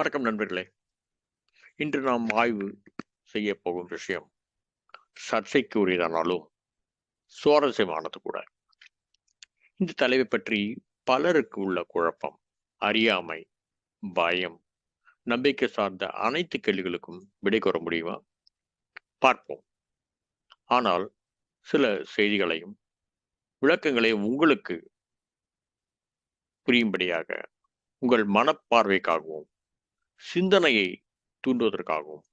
வணக்கம் நண்பர்களே. இன்று நாம் ஆய்வு செய்ய போகும் விஷயம் சர்ச்சைக்கு உரியதானாலும் சுவாரஸ்யமானது கூட. இந்த தலைவை பற்றி பலருக்கு உள்ள குழப்பம் அறியாமை பயம் நம்பிக்கை சார்ந்த அனைத்து கேள்விகளுக்கும் விடை கூற முடியுமா? பார்ப்போம். ஆனால் சில செய்திகளையும் விளக்கங்களையும் உங்களுக்கு புரியும்படியாக உங்கள் மனப்பார்வைக்காகவும் சிந்தனையை தூண்டுவதற்காகவும்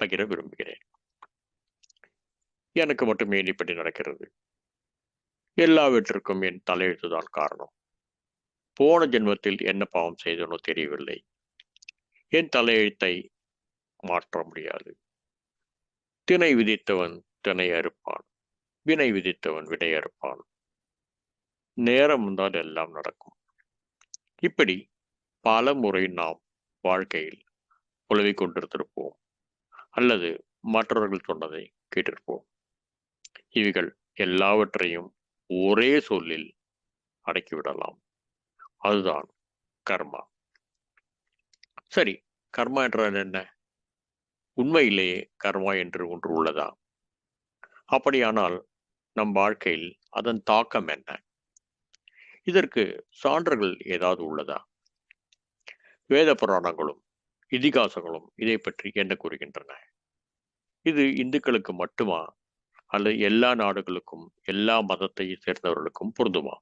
பகிர விரும்புகிறேன். எனக்கு மட்டுமே இப்படி நடக்கிறது. எல்லாவற்றிற்கும் என் தலையெழுத்துதான் காரணம். போன ஜென்மத்தில் என்ன பாவம் செய்தனோ தெரியவில்லை. என் தலையெழுத்தை மாற்ற முடியாது. திணை விதித்தவன் திணை அறுப்பான். வினை விதித்தவன் வினை அறுப்பான். நேரம் வந்தால் எல்லாம் நடக்கும். இப்படி பல முறை நாம் வாழ்க்கையில் உழவி கொண்டிருந்திருப்போம். அல்லது மற்றவர்கள் சொன்னதை கேட்டிருப்போம். இவைகள் எல்லாவற்றையும் ஒரே சொல்லில் அடக்கிவிடலாம். அதுதான் கர்மா. சரி கர்மா என்றால் என்ன? உண்மையிலேயே கர்மா என்று ஒன்று உள்ளதா? அப்படியானால் நம் வாழ்க்கையில் அதன் தாக்கம் என்ன? இதற்கு சான்றுகள் ஏதாவது உள்ளதா? வேத புராணங்களும் இதிகாசங்களும் இதை பற்றி என்ன கூறுகின்றன? இது இந்துக்களுக்கு மட்டுமா? அல்லது எல்லா நாடுகளுக்கும் எல்லா மதத்தை சேர்ந்தவர்களுக்கும் பொருந்துமா?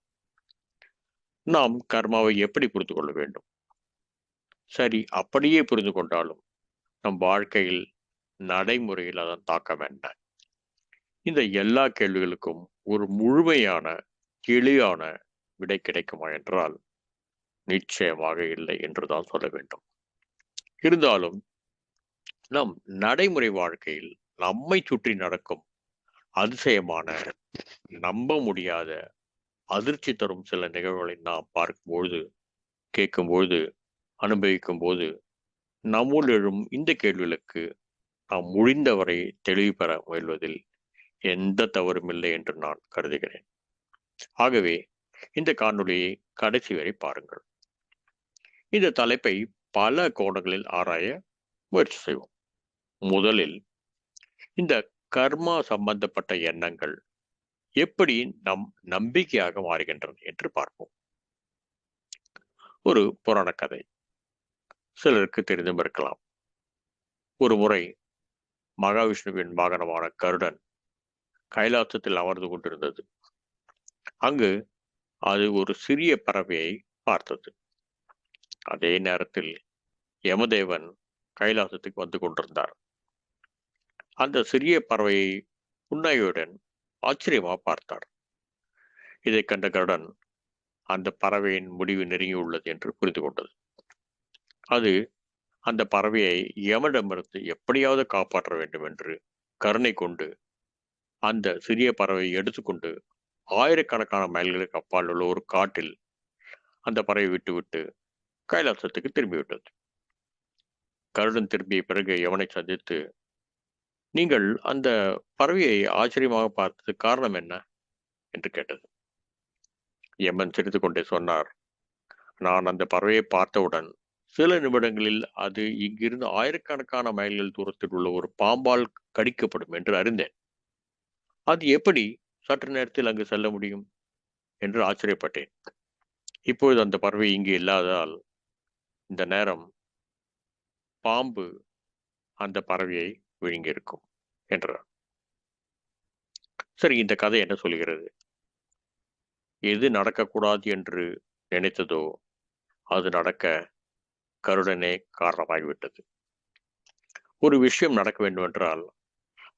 நாம் கர்மாவை எப்படி புரிந்து கொள்ள வேண்டும்? சரி அப்படியே புரிந்து கொண்டாலும் நம் வாழ்க்கையில் நடைமுறையில் அதன் தாக்கம் என்ன? இந்த எல்லா கேள்விகளுக்கும் ஒரு முழுமையான தெளிவான விடை கிடைக்குமா என்றால் நிச்சயமாக இல்லை என்றுதான் சொல்ல வேண்டும். இருந்தாலும் நம் நடைமுறை வாழ்க்கையில் நம்மை சுற்றி நடக்கும் அதிசயமான நம்ப முடியாத அதிர்ச்சி தரும் சில நிகழ்வுகளை நாம் பார்க்கும்பொழுது கேட்கும்பொழுது அனுபவிக்கும் போது நம்முள் எழும் இந்த கேள்விகளுக்கு நாம் முடிந்தவரை தெளிவு பெற முயல்வதில் எந்த தவறும் இல்லை என்று நான் கருதுகிறேன். ஆகவே இந்த காணொளியை கடைசி வரை பாருங்கள். இந்த தலைப்பை பல கோணங்களில் ஆராய முயற்சி செய்வோம். முதலில் இந்த கர்மா சம்பந்தப்பட்ட எண்ணங்கள் எப்படி நம் நம்பிக்கையாக மாறுகின்றன என்று பார்ப்போம். ஒரு புராண கதை. சிலருக்கு தெரிந்தும் இருக்கலாம். ஒரு முறை மகாவிஷ்ணுவின் வாகனமான கருடன் கைலாசத்தில் அமர்ந்து கொண்டிருந்தது. அங்கு அது ஒரு சிறிய பறவையை பார்த்தது. அதே நேரத்தில் யமதேவன் கைலாசத்துக்கு வந்து கொண்டிருந்தார். அந்த சிறிய பறவையை புன்னகையுடன் ஆச்சரியமா பார்த்தார். இதை கண்ட கருடன் அந்த பறவையின் முடிவு நெருங்கியுள்ளது என்று புரிந்து கொண்டது. அது அந்த பறவையை யமனிடமிருந்து எப்படியாவது காப்பாற்ற வேண்டும் என்று கருணை கொண்டு அந்த சிறிய பறவையை எடுத்துக்கொண்டு ஆயிரக்கணக்கான மைல்களுக்கு அப்பால் உள்ள ஒரு காட்டில் அந்த பறவை விட்டுவிட்டு கைலாசத்துக்கு திரும்பிவிட்டது கருடன் திரும்பிய பிறகு எவனை சந்தித்து நீங்கள் அந்த பறவையை ஆச்சரியமாக பார்த்தது காரணம் என்ன? என்று கேட்டது. எம்மன் சிரித்து கொண்டே சொன்னார் நான் அந்த பறவையை பார்த்தவுடன் சில நிமிடங்களில் அது இங்கிருந்து ஆயிரக்கணக்கான மைல்கள் தூரத்தில் உள்ள ஒரு பாம்பால் கடிக்கப்படும் என்று அறிந்தேன். அது எப்படி சற்று நேரத்தில் அங்கு செல்ல முடியும்? என்று ஆச்சரியப்பட்டேன். இப்பொழுது அந்த பறவை இங்கு இல்லாததால் இந்த நேரம் பாம்பு அந்த பறவையை விழுங்கியிருக்கும் என்றார். சரி இந்த கதை என்ன சொல்கிறது? எது நடக்கக்கூடாது என்று நினைத்ததோ அது நடக்க கருடனே காரணமாகிவிட்டது. ஒரு விஷயம் நடக்க வேண்டுமென்றால்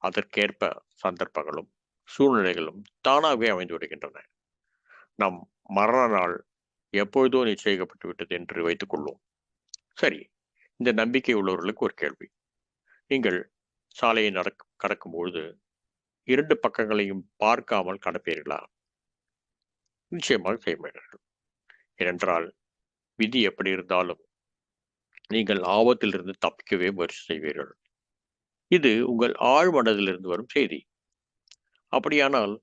அதற்கேற்ப சந்தர்ப்பங்களும் சூழ்நிலைகளும் தானாகவே அமைந்து விடுகின்றன. நம் மரண நாள் எப்பொழுதோ நிச்சயிக்கப்பட்டு விட்டது என்று வைத்துக் கொள்வோம் சரி இந்த நம்பிக்கை உள்ளவர்களுக்கு ஒரு கேள்வி. நீங்கள் சாலையை நடக் கடக்கும்பொழுது இரண்டு பக்கங்களையும் பார்க்காமல் கடப்பீர்களா? நிச்சயமாக செய்ய மாட்டார்கள். ஏனென்றால் விதி எப்படி இருந்தாலும் நீங்கள் ஆபத்திலிருந்து தப்பிக்கவே முயற்சி செய்வீர்கள். இது உங்கள் ஆழ் மனதிலிருந்து வரும் செய்தி. அப்படியானால்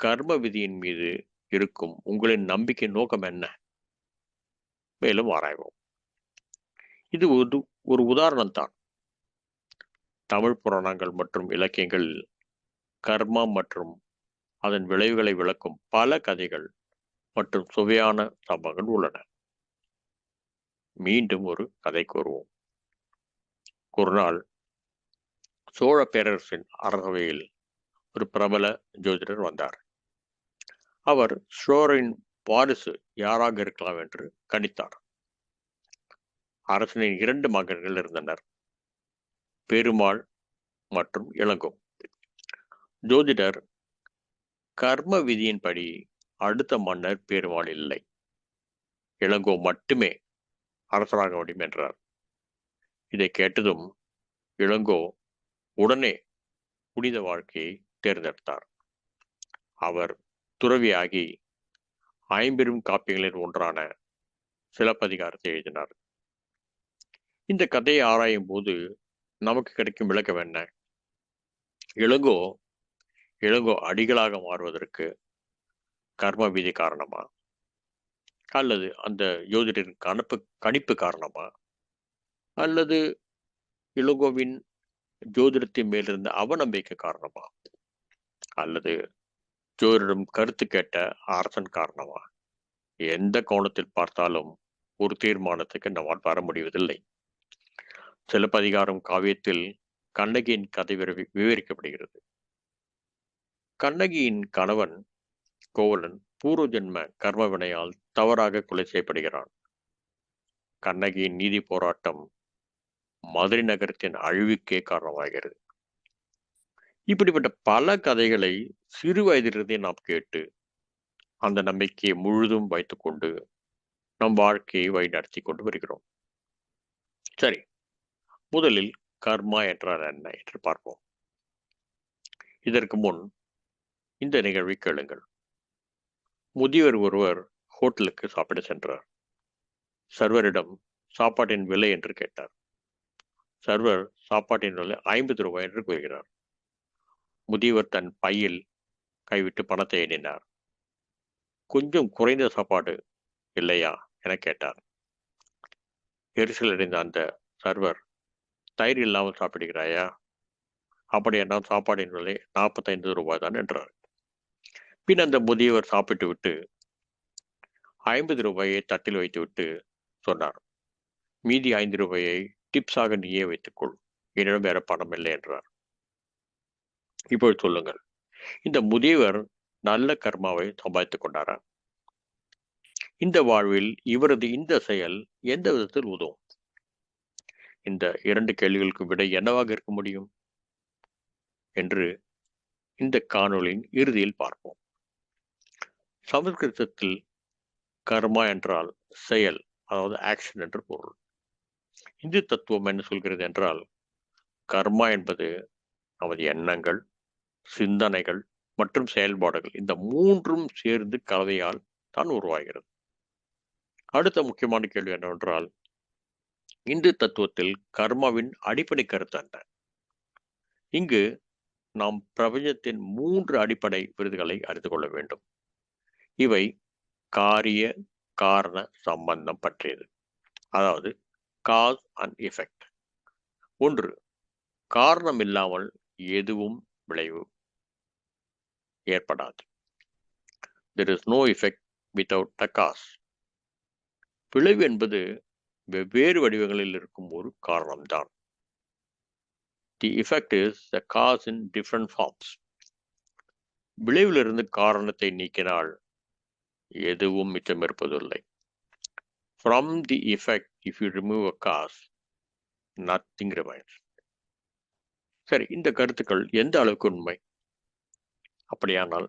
கர்ம விதியின் மீது இருக்கும் உங்களின் நம்பிக்கை நோக்கம் என்ன? மேலும் ஆராய்வோம். இது ஒரு ஒரு உதாரணம் தான் தமிழ் புராணங்கள் மற்றும் இலக்கியங்களில் கர்மா மற்றும் அதன் விளைவுகளை விளக்கும் பல கதைகள் மற்றும் சுவையான சம்பவங்கள் உள்ளன. மீண்டும் ஒரு கதை கூறுவோம். ஒரு நாள் சோழ பேரரசின் அரசவையில் ஒரு பிரபல ஜோதிடர் வந்தார். அவர் ஷோரின் வாரிசு யாராக இருக்கலாம் என்று கணித்தார். அரசனின் இரண்டு மகன்கள் இருந்தனர். பெருமாள் மற்றும் இளங்கோ. ஜோதிடர் கர்ம விதியின்படி அடுத்த மன்னர் பெருமாள் இல்லை. இளங்கோ மட்டுமே அரசராக முடியும் என்றார். இதை கேட்டதும் இளங்கோ உடனே புனித வாழ்க்கையை தேர்ந்தெடுத்தார். அவர் துறவியாகி ஐம்பெரும் காப்பியங்களின் ஒன்றான சிலப்பதிகாரத்தை எழுதினார். இந்த கதையை ஆராயும் போது நமக்கு கிடைக்கும் விளக்கம் என்ன? இளங்கோ இளங்கோ அடிகளாக மாறுவதற்கு கர்ம விதி காரணமா? அல்லது அந்த யோதிடரின் கணப்பு கணிப்பு காரணமா? அல்லது இளங்கோவின் ஜோதிடத்தின் மேலிருந்த அவநம்பிக்கை காரணமா? அல்லது ஜோதிடம் கருத்து கேட்ட அரசன் காரணமா? எந்த கோணத்தில் பார்த்தாலும் ஒரு தீர்மானத்துக்கு நம்மால் வர முடிவதில்லை. சிலப்பதிகாரம் காவியத்தில் கண்ணகியின் கதை விவரிக்கப்படுகிறது. கண்ணகியின் கணவன் கோவலன் பூர்வ ஜென்ம தவறாக கொலை செய்யப்படுகிறான். கண்ணகியின் நீதி போராட்டம் மதுரை நகரத்தின் அழிவுக்கே காரணமாகிறது. இப்படிப்பட்ட பல கதைகளை சிறு வயதிலிருந்தே நாம் கேட்டு அந்த நம்பிக்கையை முழுதும் வைத்துக்கொண்டு நம் வாழ்க்கையை வழிநடத்தி கொண்டு வருகிறோம். சரி முதலில் கர்மா என்றால் என்ன என்று பார்ப்போம். இதற்கு முன் இந்த நிகழ்வை கேளுங்கள். முதியவர் ஒருவர் ஹோட்டலுக்கு சாப்பிட சென்றார். சர்வரிடம் சாப்பாட்டின் விலை என்று கேட்டார். சர்வர் சாப்பாட்டின் விலை ஐம்பது ரூபாய் என்று கூறுகிறார். முதியவர் தன் பையில் கைவிட்டு பணத்தை எண்ணினார். கொஞ்சம் குறைந்த சாப்பாடு இல்லையா என கேட்டார். எரிசல் அடைந்த அந்த சர்வர் தயிர் இல்லாமல் சாப்பிடுகிறாயா? அப்படி என்றால் சாப்பாடின் விலை நாற்பத்தைந்து ரூபாய் தான் என்றார். பின் அந்த முதியவர் சாப்பிட்டு விட்டு ஐம்பது ரூபாயை தட்டில் வைத்துவிட்டு சொன்னார். மீதி ஐந்து ரூபாயை டிப்ஸாக நீயே வைத்துக்கொள் என்னிடம் வேற பணம் இல்லை என்றார். இப்பொழுது சொல்லுங்கள் இந்த முதியவர் நல்ல கர்மாவை சம்பாதித்துக் கொண்டாரா? இந்த வாழ்வில் இவரது இந்த செயல் எந்த விதத்தில் உதவும்? இந்த இரண்டு கேள்விகளுக்கு விடை என்னவாக இருக்க முடியும்? என்று இந்த காணொளியின் இறுதியில் பார்ப்போம். சமஸ்கிருதத்தில் கர்மா என்றால் செயல் அதாவது ஆக்ஷன் என்று பொருள். இந்து தத்துவம் என்ன சொல்கிறது என்றால் கர்மா என்பது நமது எண்ணங்கள் சிந்தனைகள் மற்றும் செயல்பாடுகள் இந்த மூன்றும் சேர்ந்து கலவையால் தான் உருவாகிறது. அடுத்த முக்கியமான கேள்வி என்னவென்றால் இந்து தத்துவத்தில் கர்மாவின் அடிப்படை கருத்து என்ன இங்கு நாம் பிரபஞ்சத்தின் மூன்று அடிப்படை விருதுகளை அறிந்து கொள்ள வேண்டும். இவை காரிய காரண சம்பந்தம் பற்றியது. அதாவது காஸ் அண்ட் எஃபெக்ட் ஒன்று காரணம் இல்லாமல் எதுவும் விளைவு ஏற்படாது. There is no effect without the cause விளைவு என்பது வெவ்வேறு வடிவங்களில் இருக்கும் ஒரு காரணம்தான். The effect is the cause in different forms விளைவிலிருந்து காரணத்தை நீக்கினால் எதுவும் மிச்சம் இருப்பதில்லை. From the effect if you remove a cause nothing remains சரி இந்த கருத்துக்கள் எந்த அளவுக்கு உண்மை? அப்படியானால்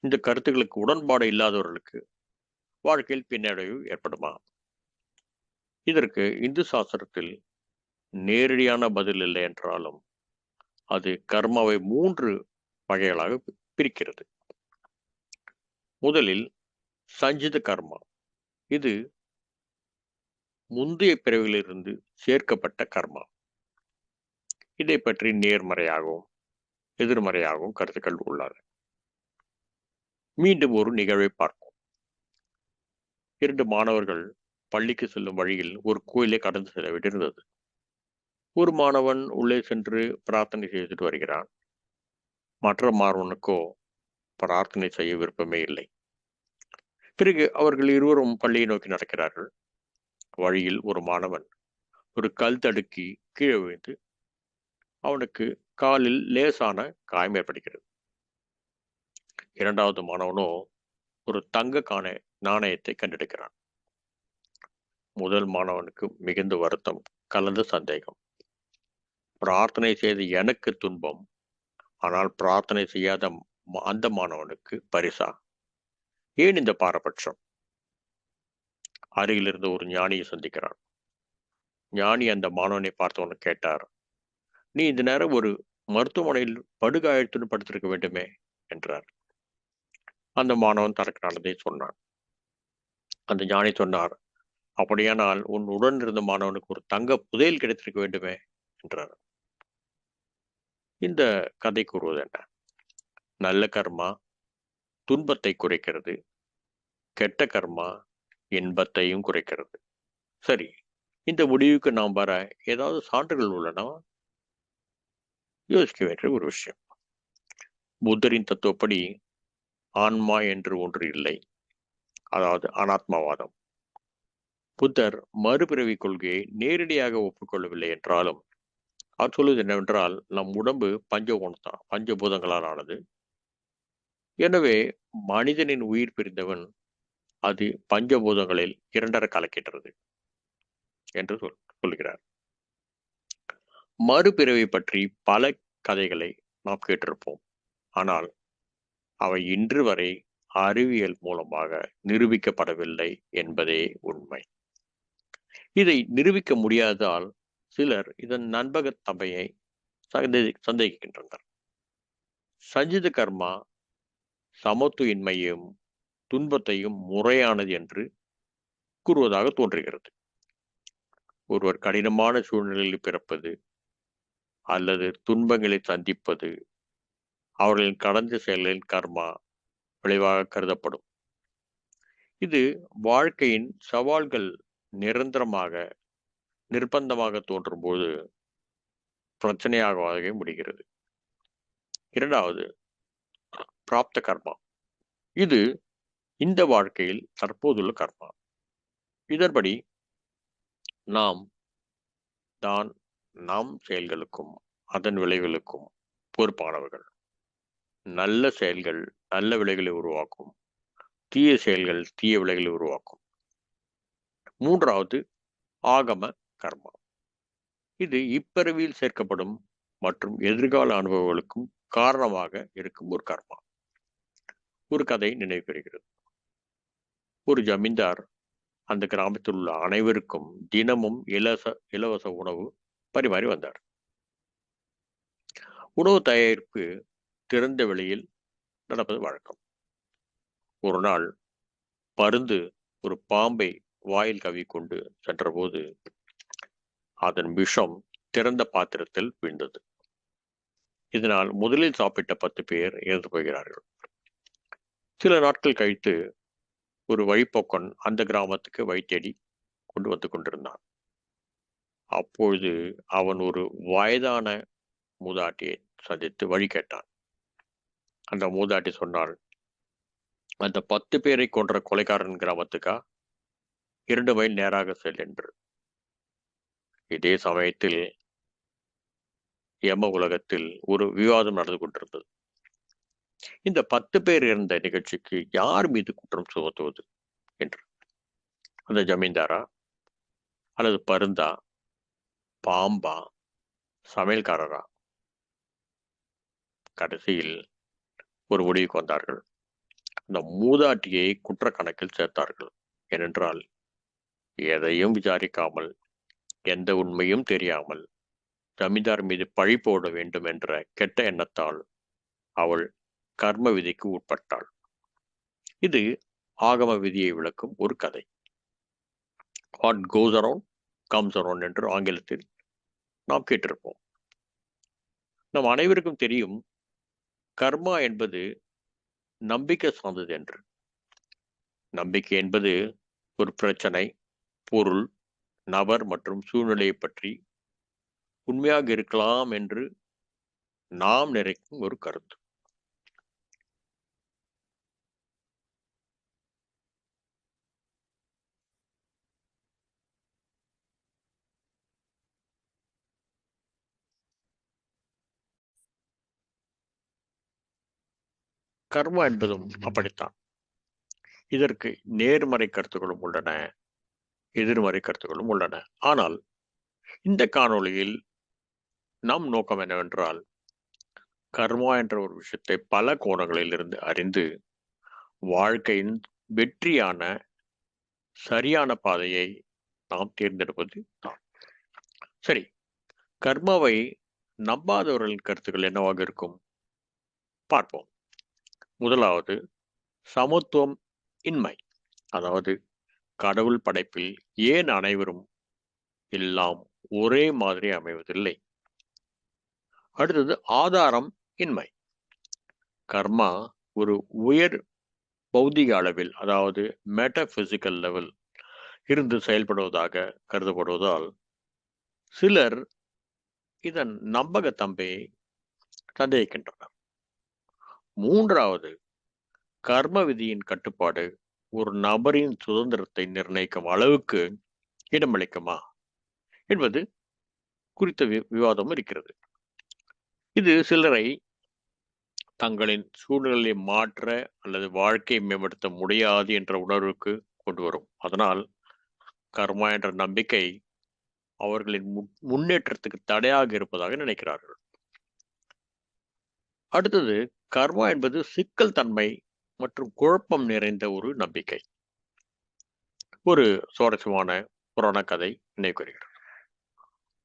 இந்த கருத்துக்களுக்கு உடன்பாடு இல்லாதவர்களுக்கு வாழ்க்கையில் பின்னடைவு ஏற்படுமா? இதற்கு இந்து சாஸ்திரத்தில் நேரடியான பதில் இல்லை என்றாலும் அது கர்மாவை மூன்று வகைகளாக பிரிக்கிறது. முதலில் சஞ்சித கர்மா. இது முந்தைய பிறவிலிருந்து சேர்க்கப்பட்ட கர்மா. இதை பற்றி நேர்மறையாகவும் எதிர்மறையாகவும் கருத்துக்கள் உள்ளன. மீண்டும் ஒரு நிகழ்வை பார்ப்போம். இரண்டு மாணவர்கள் பள்ளிக்கு செல்லும் வழியில் ஒரு கோயிலை கடந்து செல்ல வேண்டியிருந்தது. ஒரு மாணவன் உள்ளே சென்று பிரார்த்தனை செய்துட்டு வருகிறான். மற்ற மாணவனுக்கோ பிரார்த்தனை செய்ய விருப்பமே இல்லை. பிறகு அவர்கள் இருவரும் பள்ளியை நோக்கி நடக்கிறார்கள். வழியில் ஒரு மாணவன் ஒரு கல் தடுக்கி கீழே விழுந்து அவனுக்கு காலில் லேசான காயம் ஏற்படுகிறது. இரண்டாவது மாணவனோ ஒரு தங்க காண நாணயத்தை கண்டெடுக்கிறான். முதல் மாணவனுக்கு மிகுந்த வருத்தம் கலந்த சந்தேகம். பிரார்த்தனை செய்த எனக்கு துன்பம் ஆனால் பிரார்த்தனை செய்யாத அந்த மாணவனுக்கு பரிசா? ஏன் இந்த பாரபட்சம்? அருகில் இருந்த ஒரு ஞானியை சந்திக்கிறான். ஞானி அந்த மாணவனை பார்த்தவனு கேட்டார் நீ இந்த நேரம் ஒரு மருத்துவமனையில் படுகாயத்துடன் படுத்திருக்க வேண்டுமே? என்றார். அந்த மாணவன் தனக்கு நடந்ததை சொன்னான். அந்த ஞானி சொன்னார் அப்படியானால் உன் உடன் இருந்த மாணவனுக்கு ஒரு தங்க புதையல் கிடைத்திருக்க வேண்டுமே என்றார். இந்த கதை கூறுவது என்ன? நல்ல கர்மா துன்பத்தை குறைக்கிறது கெட்ட கர்மா இன்பத்தையும் குறைக்கிறது. சரி இந்த முடிவுக்கு நாம் வர ஏதாவது சான்றுகள் உள்ளன? யோசிக்க வேண்டிய ஒரு விஷயம். புத்தரின் தத்துவப்படி ஆன்மா என்று ஒன்று இல்லை. அதாவது அனாத்மாவாதம். புத்தர் மறுபிறவி கொள்கையை நேரடியாக ஒப்புக்கொள்ளவில்லை என்றாலும் அவர் சொல்வது என்னவென்றால் நம் உடம்பு பஞ்சகுணத்தான் பஞ்சபூதங்களால் ஆனது. எனவே மனிதனின் உயிர் பிரிந்தவன் அது பஞ்சபூதங்களில் இரண்டரை கலக்கின்றது என்று சொல் சொல்கிறார். மறுபிறவி பற்றி பல கதைகளை நாம் கேட்டிருப்போம். ஆனால் அவை இன்று வரை அறிவியல் மூலமாக நிரூபிக்கப்படவில்லை என்பதே உண்மை. இதை நிரூபிக்க முடியாததால் சிலர் இதன் நண்பகத்தமையை சந்தே- சந்தேகிக்கின்றனர். சஞ்சித கர்மா சமத்துவின்மையும் துன்பத்தையும் முறையானது என்று கூறுவதாக தோன்றுகிறது. ஒருவர் கடினமான சூழ்நிலையில் பிறப்பது அல்லது துன்பங்களை சந்திப்பது அவர்களின் கடந்த செயலின் கர்மா விளைவாக கருதப்படும். இது வாழ்க்கையின் சவால்கள் நிரந்தரமாக நிர்பந்தமாக தோன்றும்போது பிரச்சனையாக முடிகிறது. இரண்டாவது பிராப்த கர்மா. இது இந்த வாழ்க்கையில் தற்போதுள்ள கர்மா. இதன்படி நாம் தான் நம் செயல்களுக்கும் அதன் விளைவுகளுக்கும் பொறுப்பானவர்கள். நல்ல செயல்கள் நல்ல விளைவுகளை உருவாக்கும். தீய செயல்கள் தீய விளைவுகளை உருவாக்கும். மூன்றாவது ஆகம கர்மா. இது இப்பிறவியில் சேர்க்கப்படும் மற்றும் எதிர்கால அனுபவங்களுக்கும் காரணமாக இருக்கும் ஒரு கர்மா. ஒரு கதை நினைவு பெறுகிறது. ஒரு ஜமீன்தார் அந்த கிராமத்தில் உள்ள அனைவருக்கும் தினமும் இலவச இலவச உணவு பரிமாறி வந்தார். உணவு தயாரிப்பு திறந்த வெளியில் நடப்பது வழக்கம். ஒரு நாள் பருந்து ஒரு பாம்பை வாயில் கவிக்கொண்டு சென்றபோது அதன் விஷம் திறந்த பாத்திரத்தில் விழுந்தது. இதனால் முதலில் சாப்பிட்ட பத்து பேர் இறந்து போகிறார்கள். சில நாட்கள் கழித்து ஒரு வழிப்போக்கன் அந்த கிராமத்துக்கு வைத்தேடி கொண்டு வந்து கொண்டிருந்தான். அப்பொழுது அவன் ஒரு வயதான மூதாட்டியை சந்தித்து வழி கேட்டான். அந்த மூதாட்டி சொன்னாள் அந்த பத்து பேரை கொன்ற கொலைகாரன் கிராமத்துக்கா? இரண்டு மைல் நேராக செல் என்று. இதே சமயத்தில் யம உலகத்தில் ஒரு விவாதம் நடந்து கொண்டிருந்தது. இந்த பத்து பேர் இருந்த நிகழ்ச்சிக்கு யார் மீது குற்றம் சுமத்துவது என்று. அந்த ஜமீன்தாரா அல்லது பருந்தா பாம்பா சமையல்காரரா? கடைசியில் ஒரு முடிவுக்கு வந்தார்கள். அந்த மூதாட்டியை குற்ற கணக்கில் சேர்த்தார்கள். ஏனென்றால் எதையும் விசாரிக்காமல் எந்த உண்மையும் தெரியாமல் ஜமீன்தார் மீது பழி போட வேண்டும் என்ற கெட்ட எண்ணத்தால் அவள் கர்ம விதிக்கு உட்பட்டாள். இது ஆகம விதியை விளக்கும் ஒரு கதை. What goes around comes around என்று ஆங்கிலத்தில் நாம் கேட்டிருப்போம். நம் அனைவருக்கும் தெரியும் கர்மா என்பது நம்பிக்கை சார்ந்தது என்று. நம்பிக்கை என்பது ஒரு பிரச்சனை பொருள் நபர் மற்றும் சூழ்நிலையை பற்றி உண்மையாக இருக்கலாம் என்று நாம் நினைக்கும் ஒரு கருத்து. கர்மா என்பதும் அப்படித்தான். இதற்கு நேர்மறை கருத்துக்களும் உள்ளன. எதிர்மறை கருத்துக்களும் உள்ளன. ஆனால் இந்த காணொளியில் நம் நோக்கம் என்னவென்றால் கர்மா என்ற ஒரு விஷயத்தை பல கோணங்களில் இருந்து அறிந்து வாழ்க்கையின் வெற்றியான சரியான பாதையை நாம் தேர்ந்தெடுப்பது தான். சரி கர்மாவை நம்பாதவர்களின் கருத்துக்கள் என்னவாக இருக்கும்? பார்ப்போம். முதலாவது சமத்துவம் இன்மை. அதாவது கடவுள் படைப்பில் ஏன் அனைவரும் எல்லாம் ஒரே மாதிரி அமைவதில்லை? அடுத்தது ஆதாரம் இன்மை. கர்மா ஒரு உயர் பௌதிக அளவில் அதாவது மெட்டபிசிக்கல் லெவல் இருந்து செயல்படுவதாக கருதப்படுவதால் சிலர் இதன் நம்பகத்தன்மையை சந்தேகிக்கின்றனர். மூன்றாவது கர்ம விதியின் கட்டுப்பாடு ஒரு நபரின் சுதந்திரத்தை நிர்ணயிக்கும் அளவுக்கு இடமளிக்குமா என்பது குறித்த வி- விவாதம் இருக்கிறது. இது சிலரை தங்களின் சூழ்நிலையை மாற்ற அல்லது வாழ்க்கையை மேம்படுத்த முடியாது என்ற உணர்வுக்கு கொண்டு வரும். அதனால் கர்மா என்ற நம்பிக்கை அவர்களின் முன்னேற்றத்துக்கு தடையாக இருப்பதாக நினைக்கிறார்கள். அடுத்தது கர்மா என்பது சிக்கல் தன்மை மற்றும் குழப்பம் நிறைந்த ஒரு நம்பிக்கை. ஒரு சுவாரஸ்யமான புராண கதை நினைவுகிறது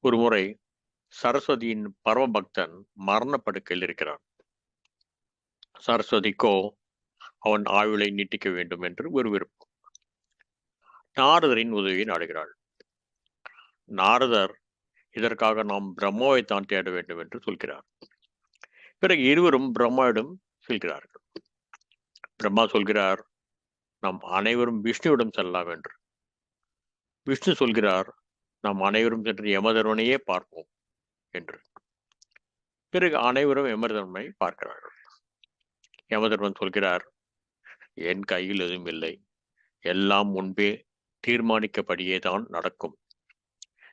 ஒரு முறை சரஸ்வதியின் பரம பக்தன் மரணப்படுக்கையில் இருக்கிறான். சரஸ்வதிக்கோ அவன் ஆயுளை நீட்டிக்க வேண்டும் என்று ஒரு விருப்பம். நாரதரின் உதவியை நாடுகிறாள். நாரதர் இதற்காக நாம் பிரம்மாவை தான் தேட வேண்டும் என்று சொல்கிறார். பிறகு இருவரும் பிரம்மாவிடம் செல்கிறார்கள். பிரம்மா சொல்கிறார் நாம் அனைவரும் விஷ்ணுவிடம் செல்லலாம் என்று. விஷ்ணு சொல்கிறார் நாம் அனைவரும் சென்று யமதர்மனையே பார்ப்போம் என்று. பிறகு அனைவரும் யமதர்மனை பார்க்கிறார்கள். யமதர்மன் சொல்கிறார் என் கையில் எதுவும் இல்லை. எல்லாம் முன்பே தீர்மானிக்கப்படியே தான் நடக்கும்.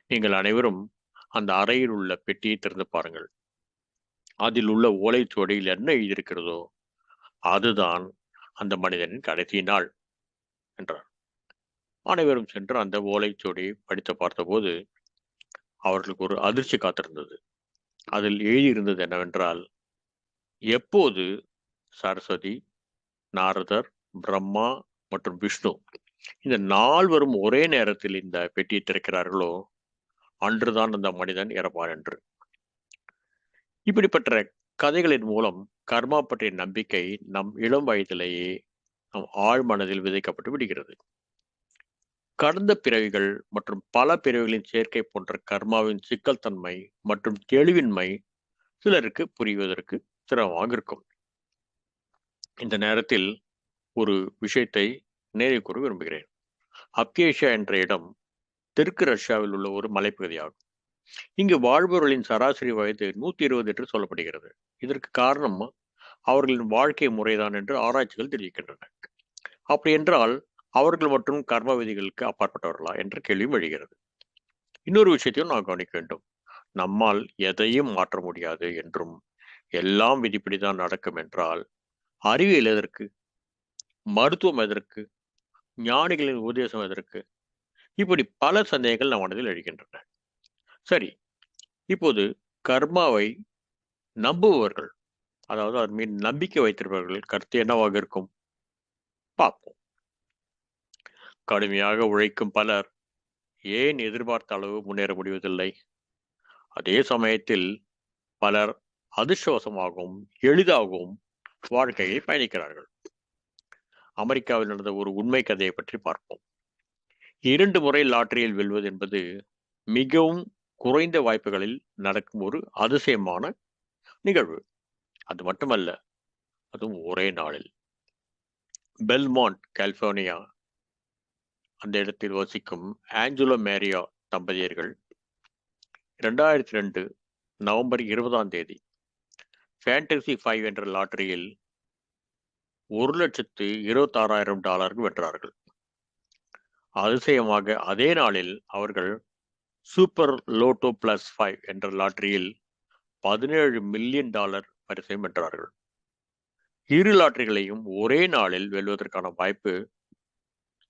நீங்கள் அனைவரும் அந்த அறையில் உள்ள பெட்டியை திறந்து பாருங்கள். அதில் உள்ள ஓலைச்சுவடியில் என்ன எழுதியிருக்கிறதோ அதுதான் அந்த மனிதனின் கடைசி நாள் என்றார். அனைவரும் சென்று அந்த ஓலைச்சுவடியை படித்து பார்த்தபோது அவர்களுக்கு ஒரு அதிர்ச்சி காத்திருந்தது. அதில் எழுதியிருந்தது என்னவென்றால் எப்போது சரஸ்வதி நாரதர் பிரம்மா மற்றும் விஷ்ணு இந்த நால்வரும் ஒரே நேரத்தில் இந்த பெட்டியை திறக்கிறார்களோ அன்றுதான் அந்த மனிதன் இறப்பார் என்று. இப்படிப்பட்ட கதைகளின் மூலம் கர்மா பற்றிய நம்பிக்கை நம் இளம் வயதிலேயே நம் ஆழ் மனதில் விதைக்கப்பட்டு விடுகிறது. கடந்த பிறவிகள் மற்றும் பல பிறவிகளின் சேர்க்கை போன்ற கர்மாவின் சிக்கல் தன்மை மற்றும் தெளிவின்மை சிலருக்கு புரிவதற்கு சிரமமாக இருக்கும். இந்த நேரத்தில் ஒரு விஷயத்தை நினைவு கூற விரும்புகிறேன். அப்கேஷியா என்ற இடம் தெற்கு ரஷ்யாவில் உள்ள ஒரு மலைப்பகுதியாகும். இங்கு வாழ்பவர்களின் சராசரி வயது நூத்தி இருபது என்று சொல்லப்படுகிறது. இதற்கு காரணம் அவர்களின் வாழ்க்கை முறைதான் என்று ஆராய்ச்சிகள் தெரிவிக்கின்றன. அப்படி என்றால் அவர்கள் மற்றும் கர்ம விதிகளுக்கு அப்பாற்பட்டவர்களா என்ற கேள்வியும் எழுகிறது. இன்னொரு விஷயத்தையும் நாம் கவனிக்க வேண்டும். நம்மால் எதையும் மாற்ற முடியாது என்றும் எல்லாம் விதிப்படிதான் நடக்கும் என்றால் அறிவியல் எதற்கு? மருத்துவம் எதற்கு? ஞானிகளின் உபதேசம் எதற்கு? இப்படி பல சந்தேகங்கள் நம் மனதில் எழுகின்றன. சரி. இப்போது கர்மாவை நம்புபவர்கள் அதாவது அதன் மீது நம்பிக்கை வைத்திருப்பவர்கள் கருத்து என்னவாக இருக்கும்? பார்ப்போம். கடுமையாக உழைக்கும் பலர் ஏன் எதிர்பார்த்த அளவு முன்னேற முடிவதில்லை? அதே சமயத்தில் பலர் அதிர்ஷ்டவசமாகவும் எளிதாகவும் வாழ்க்கையை பயணிக்கிறார்கள். அமெரிக்காவில் நடந்த ஒரு உண்மை கதையை பற்றி பார்ப்போம். இரண்டு முறை லாட்டரியில் வெல்வது என்பது மிகவும் குறைந்த வாய்ப்புகளில் நடக்கும் ஒரு அதிசயமான நிகழ்வு. அது மட்டுமல்ல அதுவும் ஒரே நாளில். பெல்மாண்ட் கலிபோர்னியா அந்த இடத்தில் வசிக்கும் ஆஞ்சலோ மேரியா தம்பதியர்கள் இரண்டாயிரத்தி ரெண்டு நவம்பர் இருபதாம் தேதி ஃபேண்டசி ஃபைவ் என்ற லாட்டரியில் ஒரு லட்சத்து இருபத்தாறாயிரம் டாலர்கள் வென்றார்கள். அதிசயமாக அதே நாளில் அவர்கள் சூப்பர் லோட்டோ பிளஸ் ஃபைவ் என்ற லாட்டரியில் பதினேழு மில்லியன் டாலர் பரிசையும் வென்றார்கள் இரு லாட்டரிகளையும் ஒரே நாளில் வெல்வதற்கான வாய்ப்பு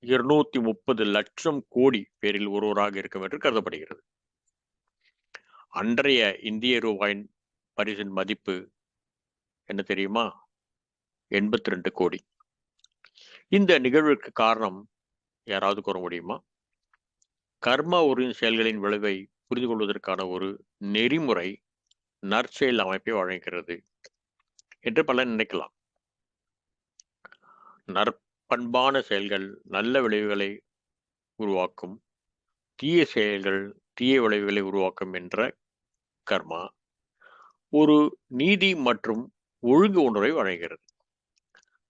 இருநூத்தி முப்பது லட்சம் கோடி பேரில் ஒருவராக இருக்கும் என்று கருதப்படுகிறது. அன்றைய இந்திய ரூபாயின் பரிசின் மதிப்பு என்ன தெரியுமா? எண்பத்தி ரெண்டு கோடி. இந்த நிகழ்வுக்கு காரணம் யாராவது கூற முடியுமா? கர்மா ஒரு செயல்களின் விளைவை புரிந்து கொள்வதற்கான ஒரு நெறிமுறை நற்செயல் அமைப்பை வழங்குகிறது என்று பலர் நினைக்கலாம். நற்பண்பான செயல்கள் நல்ல விளைவுகளை உருவாக்கும் தீய செயல்கள் தீய விளைவுகளை உருவாக்கும் என்ற கர்மா ஒரு நீதி மற்றும் ஒழுங்கு உணர்வை வழங்குகிறது.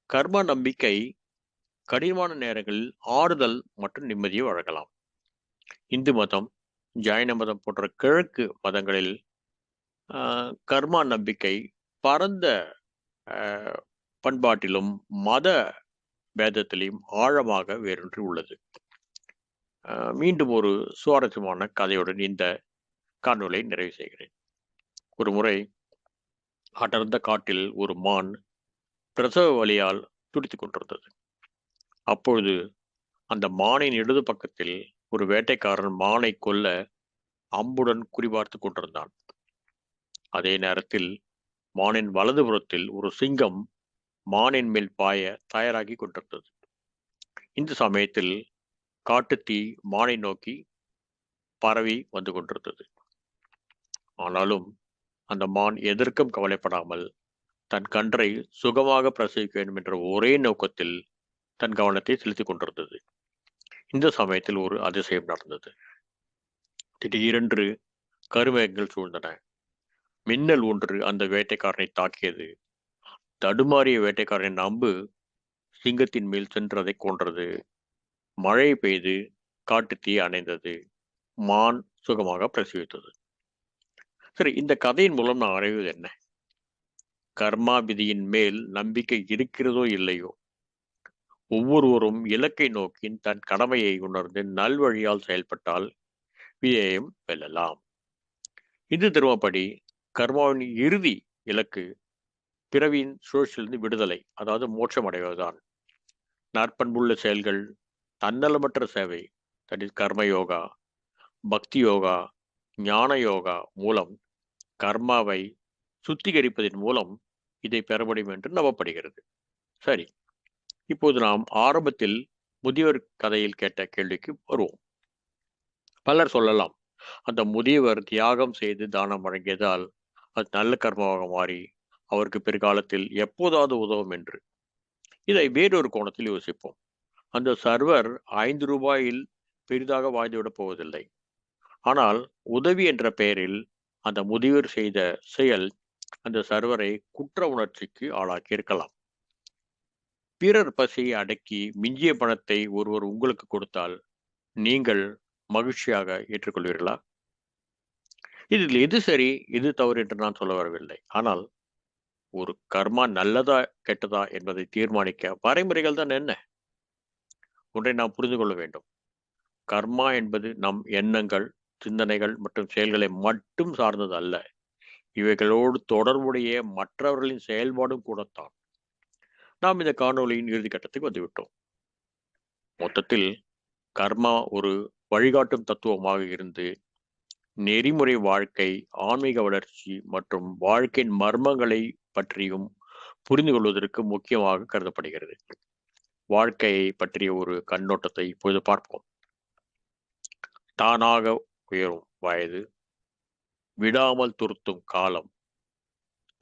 கர்ம நம்பிக்கை கடினமான நேரங்களில் ஆறுதல் மற்றும் நிம்மதியை வழங்கலாம். இந்து மதம் ஜைன மதம் போன்ற கிழக்கு மதங்களில் கர்மா நம்பிக்கை பரந்த பண்பாட்டிலும் மத பேதத்திலும் ஆழமாக வேறொன்று உள்ளது. மீண்டும் ஒரு சுவாரஸ்யமான கதையுடன் இந்த காணொலியை நிறைவு செய்கிறேன். ஒரு முறை அடர்ந்த காட்டில் ஒரு மான் பிரசவ வழியால் துடித்து கொண்டிருந்தது. அப்பொழுது அந்த மானின் இடது பக்கத்தில் ஒரு வேட்டைக்காரன் மானை கொல்ல அம்புடன் குறிபார்த்து கொண்டிருந்தான். அதே நேரத்தில் மானின் வலதுபுறத்தில் ஒரு சிங்கம் மானின் மேல் பாய தயாராகி கொண்டிருந்தது. இந்த சமயத்தில் காட்டுத்தீ மானை நோக்கி பரவி வந்து கொண்டிருந்தது. ஆனாலும் அந்த மான் எதற்கும் கவலைப்படாமல் தன் கன்றை சுகமாக பிரசவிக்க வேண்டும் என்ற ஒரே நோக்கத்தில் தன் கவனத்தை செலுத்திக் கொண்டிருந்தது. இந்த சமயத்தில் ஒரு அதிசயம் நடந்தது. திடீரென்று கருமேகங்கள் சூழ்ந்தன. மின்னல் ஒன்று அந்த வேட்டைக்காரனை தாக்கியது. தடுமாறிய வேட்டைக்காரனின் அம்பு சிங்கத்தின் மேல் சென்றதை கொன்றது. மழை பெய்து காட்டு தீ அணைந்தது. மான் சுகமாக பிரசவித்தது. சரி இந்த கதையின் மூலம் நான் அறிவது என்ன? கர்மா விதியின் மேல் நம்பிக்கை இருக்கிறதோ இல்லையோ? ஒவ்வொருவரும் இலக்கை நோக்கி தன் கடமையை உணர்ந்து நல்வழியால் செயல்பட்டால் விஜயம் வெல்லலாம். இந்து திருமப்படி கர்மாவின் இறுதி இலக்கு பிறவியின் சுழற்சியிலிருந்து விடுதலை அதாவது மோட்சம் அடைவதுதான் நற்பண்புள்ள செயல்கள் தன்னலமற்ற சேவை தட் இஸ் கர்ம யோகா பக்தி யோகா ஞான யோகா மூலம் கர்மாவை சுத்திகரிப்பதன் மூலம் இதை பெற முடியும் என்று நம்பப்படுகிறது. சரி. இப்போது நாம் ஆரம்பத்தில் முதியவர் கதையில் கேட்ட கேள்விக்கு வருவோம். பலர் சொல்லலாம் அந்த முதியவர் தியாகம் செய்து தானம் வழங்கியதால் அது நல்ல கர்மமாக மாறி அவருக்கு பிற்காலத்தில் எப்போதாவது உதவும் என்று. இதை வேறொரு கோணத்தில் யோசிப்போம். அந்த சர்வர் ஐந்து ரூபாயில் பெரிதாக வாய்ந்துவிடப் போவதில்லை. ஆனால் உதவி என்ற பெயரில் அந்த முதியவர் செய்த செயல் அந்த சர்வரை குற்ற உணர்ச்சிக்கு ஆளாக்கி இருக்கலாம் பிறர் பசியை அடக்கி மிஞ்சிய பணத்தை ஒருவர் உங்களுக்கு கொடுத்தால் நீங்கள் மகிழ்ச்சியாக ஏற்றுக்கொள்வீர்களா? இதில் எது சரி எது தவறு என்று நான் சொல்ல வரவில்லை. ஆனால் ஒரு கர்மா நல்லதா கெட்டதா என்பதை தீர்மானிக்க வரைமுறைகள் தான் என்ன? ஒன்றை நாம் புரிந்து கொள்ள வேண்டும். கர்மா என்பது நம் எண்ணங்கள் சிந்தனைகள் மற்றும் செயல்களை மட்டும் சார்ந்தது அல்ல. இவைகளோடு தொடர்புடைய மற்றவர்களின் செயல்பாடும் கூடத்தான். நாம் இந்த காணொலியின் இறுதி கட்டத்துக்கு வந்துவிட்டோம். மொத்தத்தில் கர்மா ஒரு வழிகாட்டும் தத்துவமாக இருந்து நெறிமுறை வாழ்க்கை ஆன்மீக வளர்ச்சி மற்றும் வாழ்க்கையின் மர்மங்களை பற்றியும் புரிந்து கொள்வதற்கு முக்கியமாக கருதப்படுகிறது. வாழ்க்கையை பற்றிய ஒரு கண்ணோட்டத்தை இப்போது பார்ப்போம். தானாக உயரும் வயது விடாமல் துருத்தும் காலம்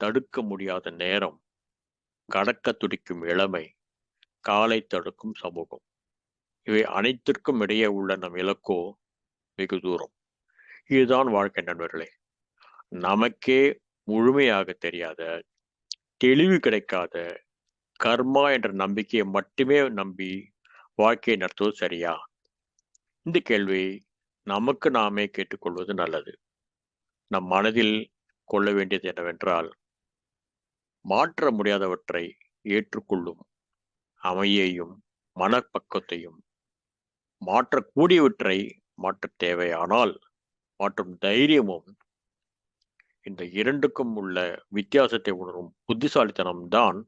தடுக்க முடியாத நேரம் கடக்க துடிக்கும் இளமை காலை தடுக்கும் சமூகம். இவை அனைத்திற்கும் இடையே உள்ள நம் இலக்கோ வெகு தூரம். இதுதான் வாழ்க்கை நண்பர்களே. நமக்கே முழுமையாக தெரியாத தெளிவு கிடைக்காத கர்மா என்ற நம்பிக்கையை மட்டுமே நம்பி வாழ்க்கையை நடத்துவது சரியா? இந்த கேள்வி நமக்கு நாமே கேட்டுக்கொள்வது நல்லது. நம் மனதில் கொள்ள வேண்டியது என்னவென்றால் மாற்ற முடியாதவற்றை ஏற்றுக்கொள்ளும் அமையையும் மனப்பக்கத்தையும் மாற்றக்கூடியவற்றை மாற்ற தேவையானால் மாற்றும் தைரியமும் இந்த இரண்டுக்கும் உள்ள வித்தியாசத்தை உணரும் புத்திசாலித்தனம்தான்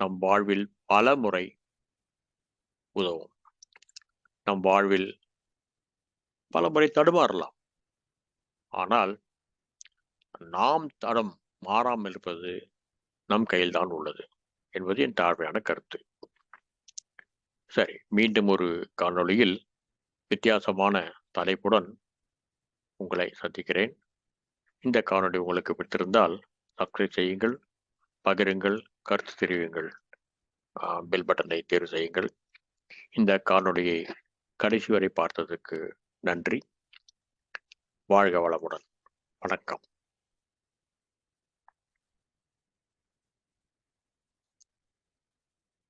நம் வாழ்வில் பல முறை உதவும். நம் வாழ்வில் பல முறை தடுமாறலாம். ஆனால் நாம் தடம் மாறாமல் இருப்பது நம் கையில்தான் உள்ளது என்பது என் தாழ்மையான கருத்து. சரி மீண்டும் ஒரு காணொளியில் வித்தியாசமான தலைப்புடன் உங்களை சந்திக்கிறேன். இந்த காணொளி உங்களுக்கு பிடித்திருந்தால் சப்ஸ்கிரைப் செய்யுங்கள் பகிருங்கள் கருத்து தெரிவியுங்கள் பெல் பட்டனை தேர்வு செய்யுங்கள். இந்த காணொளியை கடைசி வரை பார்த்ததுக்கு நன்றி. வாழ்க வளமுடன். வணக்கம்.